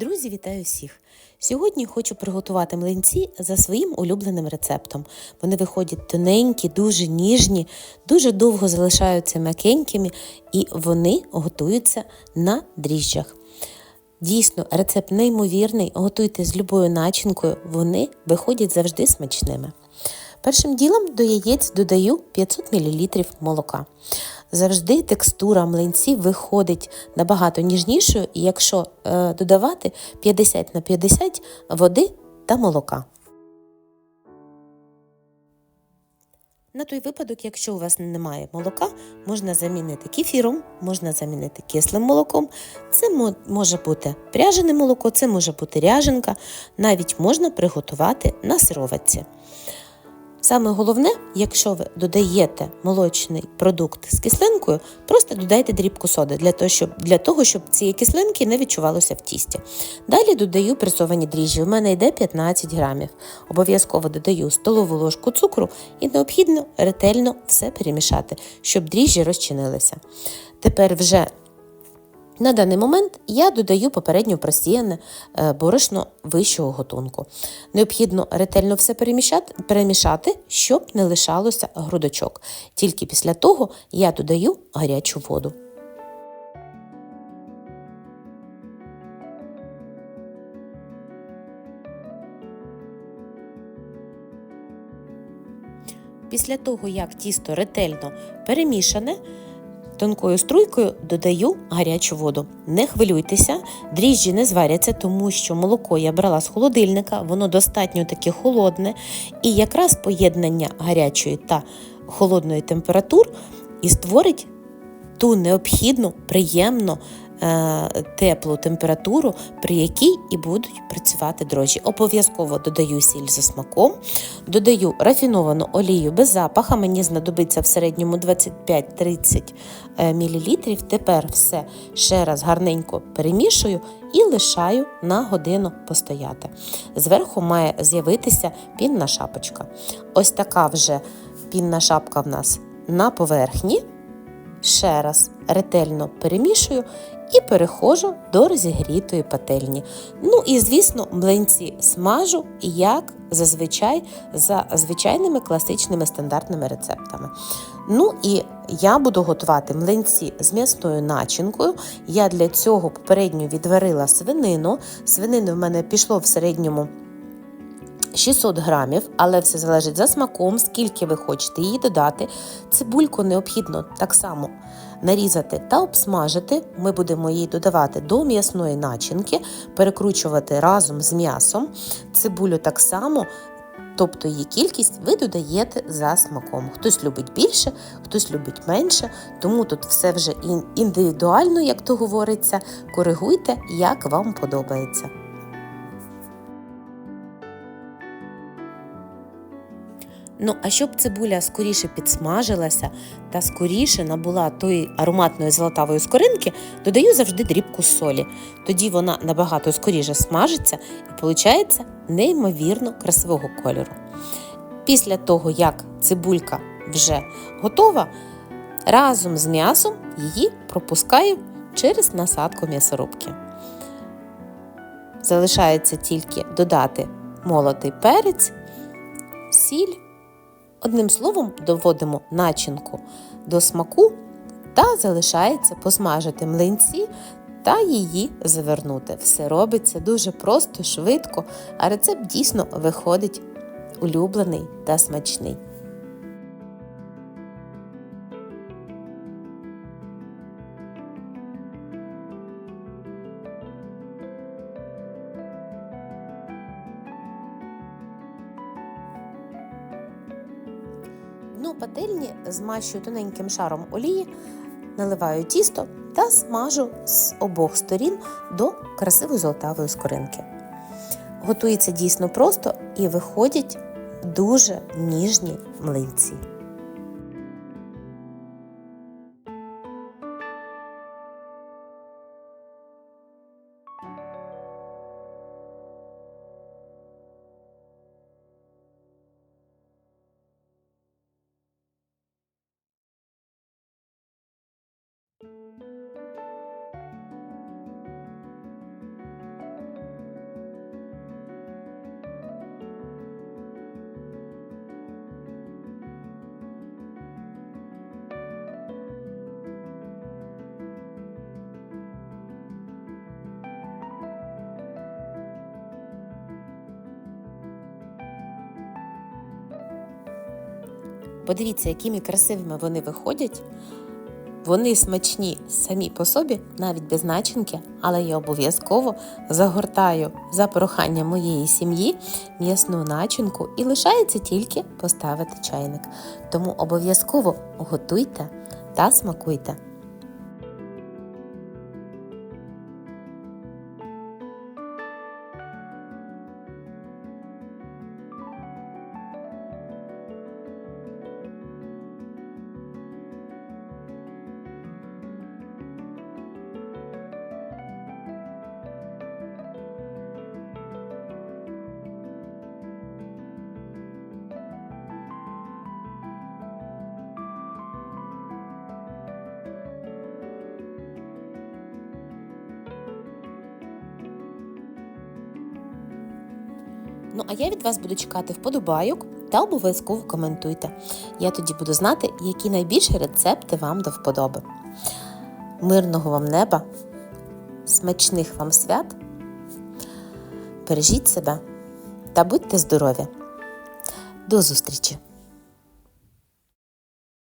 Друзі, вітаю всіх! Сьогодні хочу приготувати млинці за своїм улюбленим рецептом. Вони виходять тоненькі, дуже ніжні, дуже довго залишаються м'якенькими і вони готуються на дріжджах. Дійсно, рецепт неймовірний, готуйте з любою начинкою, вони виходять завжди смачними. Першим ділом до яєць додаю 500 мл молока. Завжди текстура млинців виходить набагато ніжнішою, якщо е, додавати 50 на 50 води та молока. На той випадок, якщо у вас немає молока, можна замінити кефіром, можна замінити кислим молоком. Це може бути пряжене молоко, це може бути ряженка, навіть можна приготувати на сироватці. Саме головне, якщо ви додаєте молочний продукт з кислинкою, просто додайте дрібку соди для того, щоб для того, щоб цієї кислинки не відчувалося в тісті. Далі додаю пресовані дріжджі. У мене йде 15 грамів. Обов'язково додаю столову ложку цукру і необхідно ретельно все перемішати, щоб дріжджі розчинилися. Тепер вже на даний момент я додаю попередньо просіяне е, борошно вищого готунку. Необхідно ретельно все перемішати, щоб не лишалося грудочок. Тільки після того я додаю гарячу воду. Після того, як тісто ретельно перемішане, Тонкою струйкою додаю гарячу воду. Не хвилюйтеся, дріжджі не зваряться, тому що молоко я брала з холодильника, воно достатньо таке холодне. І якраз поєднання гарячої та холодної температур і створить ту необхідну, приємну теплу температуру, при якій і будуть працювати дрожжі. Обов'язково додаю сіль за смаком, додаю рафіновану олію без запаха, мені знадобиться в середньому 25-30 е, мл. Тепер все ще раз гарненько перемішую і лишаю на годину постояти. Зверху має з'явитися пінна шапочка. Ось така вже пінна шапка в нас на поверхні. Ще раз ретельно перемішую і переходжу до розігрітої пательні. Ну і, звісно, млинці смажу, як зазвичай за звичайними класичними стандартними рецептами. Ну і я буду готувати млинці з м'ясною начинкою. Я для цього попередньо відварила свинину. Свинини в мене пішло в середньому. 600 грамів, але все залежить за смаком, скільки ви хочете її додати. Цибульку необхідно так само нарізати та обсмажити. Ми будемо її додавати до м'ясної начинки, перекручувати разом з м'ясом. Цибулю так само. Тобто її кількість ви додаєте за смаком. Хтось любить більше, хтось любить менше, тому тут все вже індивідуально, як то говориться, коригуйте, як вам подобається. Ну, а щоб цибуля скоріше підсмажилася та скоріше набула тої ароматної золотавої скоринки, додаю завжди дрібку солі. Тоді вона набагато скоріше смажиться і виходить неймовірно красивого кольору. Після того, як цибулька вже готова, разом з м'ясом її пропускаю через насадку м'ясорубки. Залишається тільки додати молотий перець, сіль. Одним словом, доводимо начинку до смаку та залишається посмажити млинці та її завернути. Все робиться дуже просто, швидко, а рецепт дійсно виходить улюблений та смачний. Дно пательні змащую тоненьким шаром олії, наливаю тісто та смажу з обох сторін до красивої золотавої скоринки. Готується дійсно просто і виходять дуже ніжні млинці. Подивіться, якими красивими вони виходять, вони смачні самі по собі, навіть без начинки, але я обов'язково загортаю за прохання моєї сім'ї м'ясну начинку і лишається тільки поставити чайник. Тому обов'язково готуйте та смакуйте. Ну, а я від вас буду чекати вподобайок та обов'язково коментуйте. Я тоді буду знати, які найбільші рецепти вам до вподоби. Мирного вам неба, смачних вам свят. Бережіть себе та будьте здорові. До зустрічі!